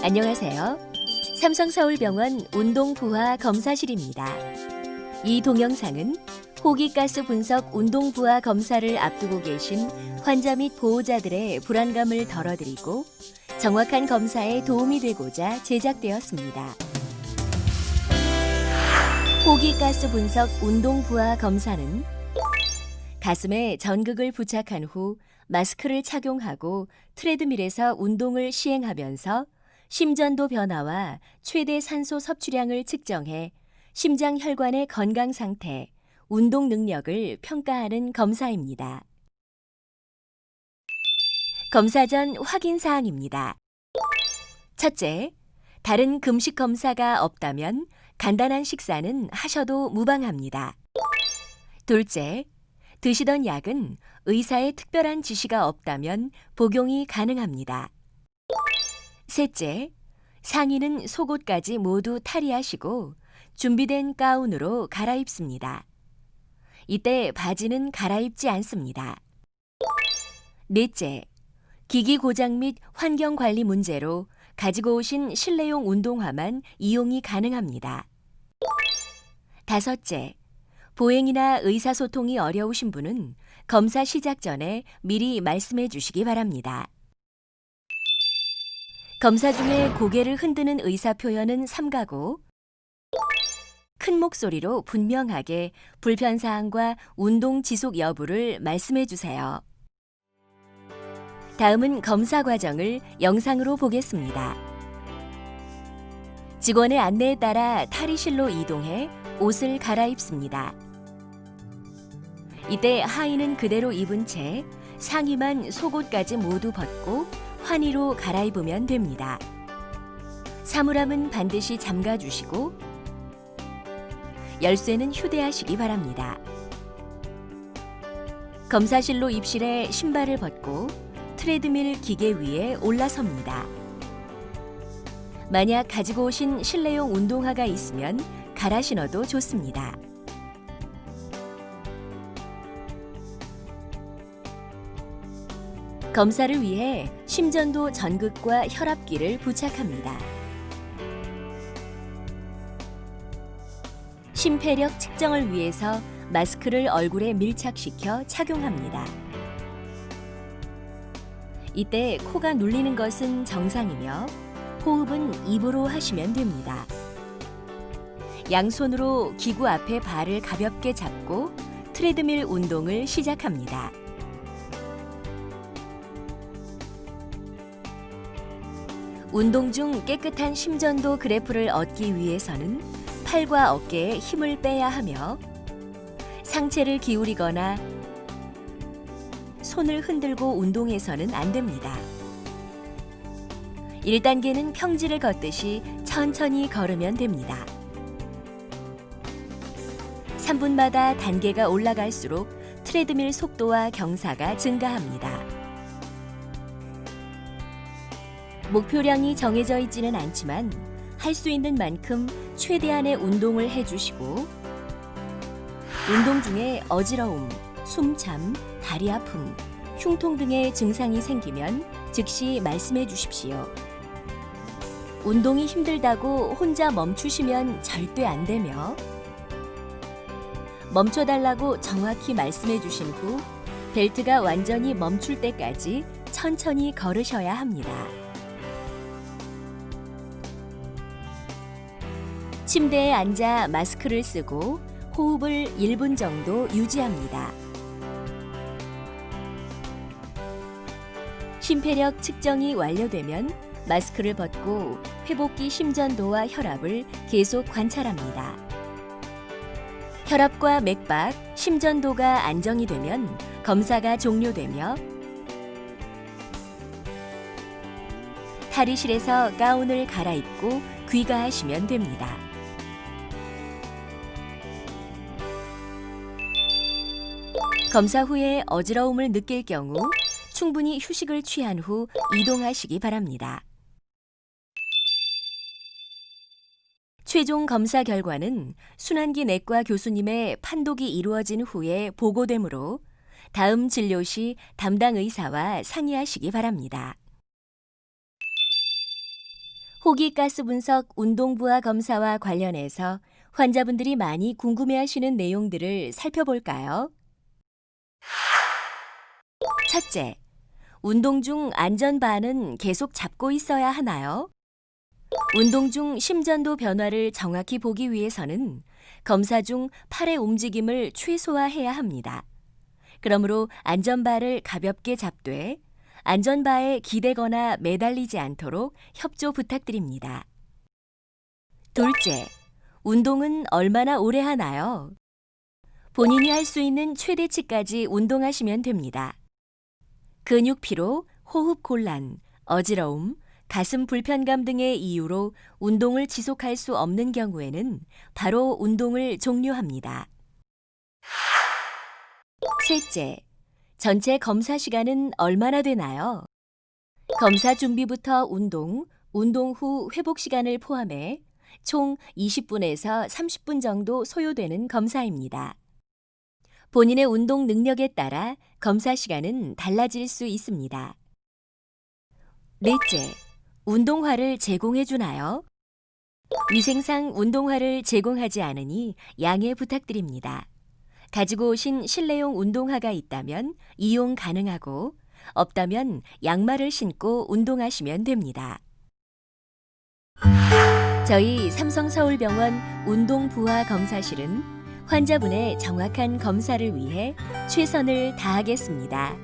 안녕하세요. 삼성서울병원 운동부하 검사실입니다. 이 동영상은 호기가스 분석 운동부하 검사를 앞두고 계신 환자 및 보호자들의 불안감을 덜어드리고 정확한 검사에 도움이 되고자 제작되었습니다. 호기가스 분석 운동부하 검사는 가슴에 전극을 부착한 후 마스크를 착용하고 트레드밀에서 운동을 시행하면서 심전도 변화와 최대 산소 섭취량을 측정해 심장 혈관의 건강 상태, 운동 능력을 평가하는 검사입니다. 검사 전 확인 사항입니다. 첫째, 다른 금식 검사가 없다면 간단한 식사는 하셔도 무방합니다. 둘째, 드시던 약은 의사의 특별한 지시가 없다면 복용이 가능합니다. 셋째, 상의는 속옷까지 모두 탈의하시고 준비된 가운으로 갈아입습니다. 이때 바지는 갈아입지 않습니다. 넷째, 기기 고장 및 환경 관리 문제로 가지고 오신 실내용 운동화만 이용이 가능합니다. 다섯째, 보행이나 의사소통이 어려우신 분은 검사 시작 전에 미리 말씀해 주시기 바랍니다. 검사 중에 고개를 흔드는 의사 표현은 삼가고 큰 목소리로 분명하게 불편사항과 운동 지속 여부를 말씀해 주세요. 다음은 검사 과정을 영상으로 보겠습니다. 직원의 안내에 따라 탈의실로 이동해 옷을 갈아입습니다. 이때 하의는 그대로 입은 채 상의만 속옷까지 모두 벗고 환의로 갈아입으면 됩니다. 사물함은 반드시 잠가 주시고 열쇠는 휴대하시기 바랍니다. 검사실로 입실해 신발을 벗고 트레드밀 기계 위에 올라섭니다. 만약 가지고 오신 실내용 운동화가 있으면 갈아 신어도 좋습니다. 검사를 위해 심전도 전극과 혈압기를 부착합니다. 심폐력 측정을 위해서 마스크를 얼굴에 밀착시켜 착용합니다. 이때 코가 눌리는 것은 정상이며 호흡은 입으로 하시면 됩니다. 양손으로 기구 앞에 발을 가볍게 잡고 트레드밀 운동을 시작합니다. 운동 중 깨끗한 심전도 그래프를 얻기 위해서는 팔과 어깨에 힘을 빼야 하며 상체를 기울이거나 손을 흔들고 운동해서는 안 됩니다. 1단계는 평지를 걷듯이 천천히 걸으면 됩니다. 3분마다 단계가 올라갈수록 트레드밀 속도와 경사가 증가합니다. 목표량이 정해져 있지는 않지만 할 수 있는 만큼 최대한의 운동을 해주시고 운동 중에 어지러움, 숨참, 다리 아픔, 흉통 등의 증상이 생기면 즉시 말씀해 주십시오. 운동이 힘들다고 혼자 멈추시면 절대 안 되며 멈춰달라고 정확히 말씀해 주신 후 벨트가 완전히 멈출 때까지 천천히 걸으셔야 합니다. 침대에 앉아 마스크를 쓰고 호흡을 1분 정도 유지합니다. 심폐력 측정이 완료되면 마스크를 벗고 회복기 심전도와 혈압을 계속 관찰합니다. 혈압과 맥박, 심전도가 안정이 되면 검사가 종료되며 탈의실에서 가운을 갈아입고 귀가하시면 됩니다. 검사 후에 어지러움을 느낄 경우 충분히 휴식을 취한 후 이동하시기 바랍니다. 최종 검사 결과는 순환기 내과 교수님의 판독이 이루어진 후에 보고되므로 다음 진료 시 담당 의사와 상의하시기 바랍니다. 호기가스 분석 운동부하 검사와 관련해서 환자분들이 많이 궁금해하시는 내용들을 살펴볼까요? 첫째, 운동 중 안전바는 계속 잡고 있어야 하나요? 운동 중 심전도 변화를 정확히 보기 위해서는 검사 중 팔의 움직임을 최소화해야 합니다. 그러므로 안전바를 가볍게 잡되 안전바에 기대거나 매달리지 않도록 협조 부탁드립니다. 둘째, 운동은 얼마나 오래 하나요? 본인이 할 수 있는 최대치까지 운동하시면 됩니다. 근육 피로, 호흡 곤란, 어지러움, 가슴 불편감 등의 이유로 운동을 지속할 수 없는 경우에는 바로 운동을 종료합니다. 셋째, 전체 검사 시간은 얼마나 되나요? 검사 준비부터 운동, 운동 후 회복 시간을 포함해 총 20분에서 30분 정도 소요되는 검사입니다. 본인의 운동 능력에 따라 검사 시간은 달라질 수 있습니다. 넷째, 운동화를 제공해 주나요? 위생상 운동화를 제공하지 않으니 양해 부탁드립니다. 가지고 오신 실내용 운동화가 있다면 이용 가능하고 없다면 양말을 신고 운동하시면 됩니다. 저희 삼성서울병원 운동부하 검사실은 환자분의 정확한 검사를 위해 최선을 다하겠습니다.